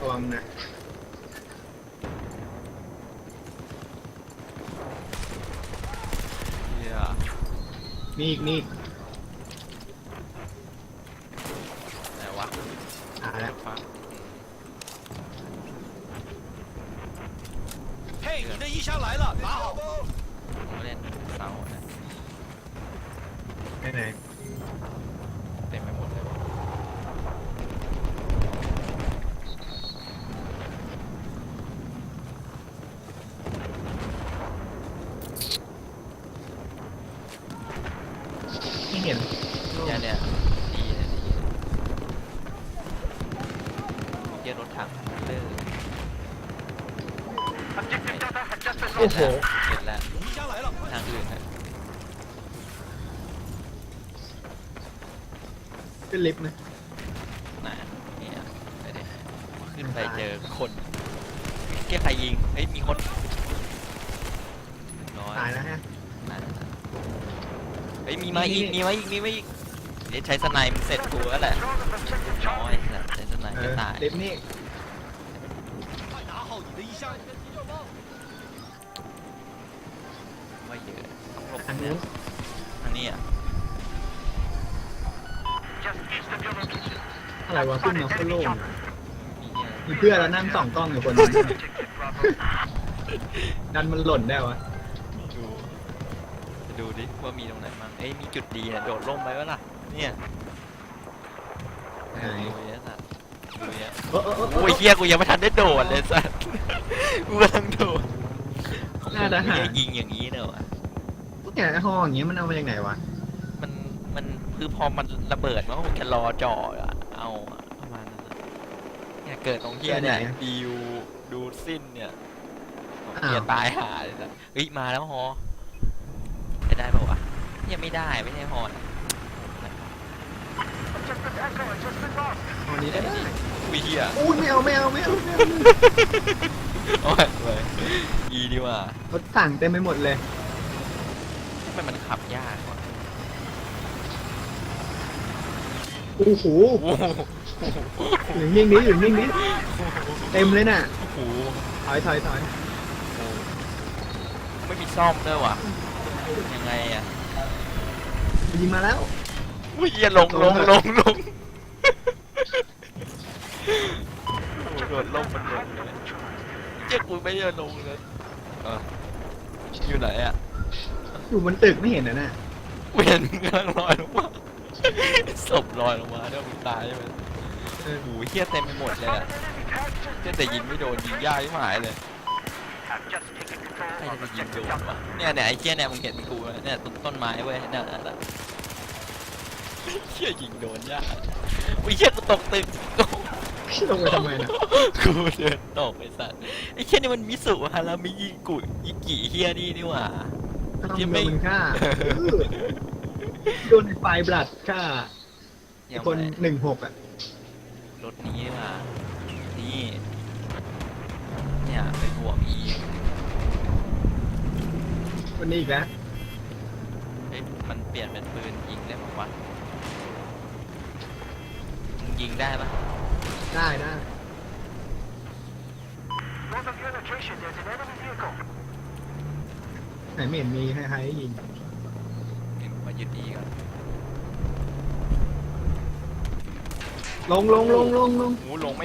ระวังนะ เหี้ย มีอีกมีอีก ไหนวะ หาแล้ว ฟัง 嘿，你的衣箱来了，拿好。 ผมไม่เล่นเสานะ ไหนไหน เต็มไปหมดเลย โอ้โหเสร็จแล้วทางอื่นนะเป็นลิฟต์นะมะเนี่ยไปดิขึ้นไปเจอคนแกใครยิงเฮ้ยมีคนน้อยตายแล้วฮะเฮ้ยมีมาอีกมีมาอีกมีมาอีกเดี๋ยวใช้สไนป์มัเสร็จกูแล้วแหละน้อยใช้สไนป์เอไม่อตายลิฟนี่ ต้องหลบทางเนี่ยนู้นทางนี้อะอะไรวะขึ้นมาโคตรโล่งมีเนี่ยมีเพื่อนแล้วนั่งส่องกล้องอยู่คนนึงดันมันหล่นได้วะดูจะดูดิว่ามีตรงไหนบ้างเอ้ยมีจุดดีนะโดดร่มไปวะล่ะเนี่ยไหนดูเนี่ยสัตว์ดูเนี่ยโอ้โอ้โอ้โอ้ยเฮียกูยังไม่ทันได้โดดเลยสัตว์กูกำลังโดดหน้าทหารไม่ได้ยิงอย่างนี้เนอะวะ เนี่ยห้องอย่างเงี้ยมันเอามาจากไหนวะมันมันคือพอมันระเบิดมันก็คงจะรอจ่ออะเอาอะประมาณนั้นอะเนี่ยเกิดตรงเฮียเนี่ยดิวดูสิ้นเนี่ยเฮียตายหาเลยสัตว์เฮ้ยมาแล้วฮอจะได้ป่าวะเนี่ยไม่ได้ไม่ใช่ฮอนะห้องนี้ได้ได้อุ้ยเฮียอุ้ยไม่เอาไม่เอาไม่เอาไม่เอาโอ้ยเลยอีดีว่า รถสั่งเต็มไปหมดเลยทำ ไมมันขับยากวะโอ้โหโอ้โหอยู่นิ่งนี้อยู่นิ่งนี้เต็มเลยน่ะ โอ้โหถอยถอยถอยไม่มีซ่อมด้วยว่ะ ยังไงอะยิงมาแล้ว อุ้ยเหี้ยลงลงลงลงโอ้โหโดดล่มมันลงเลยเจ๊กูไม่ได้ลงเลยเอออยู่ไหนอะ อยู่บนตึกไม่เห็นนะน่ะเวียนกำลังลอยลงมาศพลอยลงมาเนี่ยมึงตายใช่ไหมเออโอ้โหเฮี้ยเต็มไปหมดเลยอะเจ๊แต่ยิงไม่โดนยิงยากที่หายเลยใครจะไปยิงโดนวะเนี่ยเนี่ยไอ้เฮี้ยเนี่ยมึงเห็นกูไหมเนี่ยต้นต้นไม้เว้ยเนี่ยเนี่ยเนี่ยเฮี้ยยิงโดนยากอุ้ยเฮี้ยกูตกตึกพี่ลงไปทำไมน่ะกูเดินตกไอ้สัตว์ไอ้เฮี้ยนี่มันมิสุฮารามิยิกุยิกิเฮี้ยนี่นี่หว่าต้อง ที่โดไม่นมันฆ่าเออโดนไฟบลัดฆ่าไอ้คนหนึ่งหกอะรถนี้นี่หว่านี่ เนี่ยไปบวกอีกคนนี้อีกแล้วเฮ้ยมันเปลี่ยนเป็นปืนยิงได้ปะวะมึงยิงได้ปะได้ได้ ไหนไม่เห็นมีใครๆให้ยิงเห็นมายึดอีก่อนลงลงลงลงลงหูลงไม่